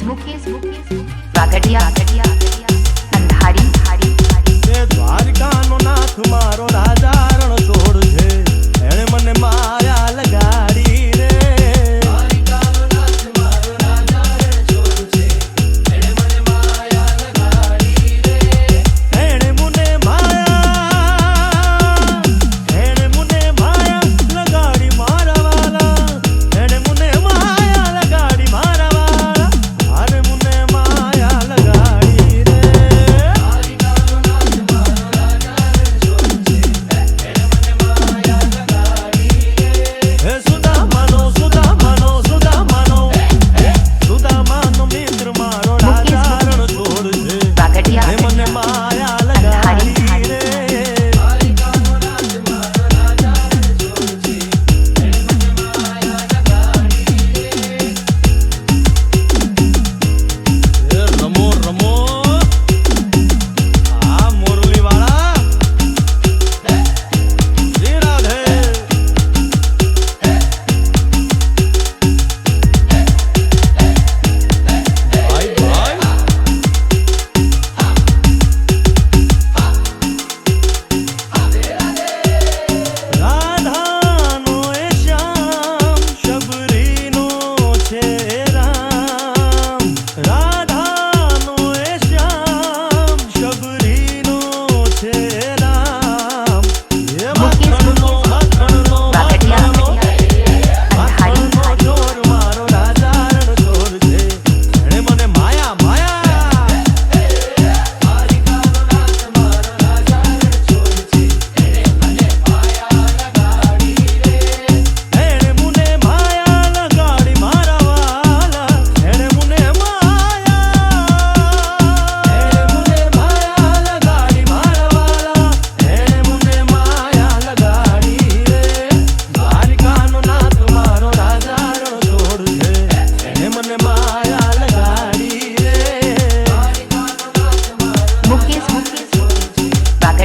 Facebook Facebook वागडिया वागडिया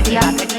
Yeah.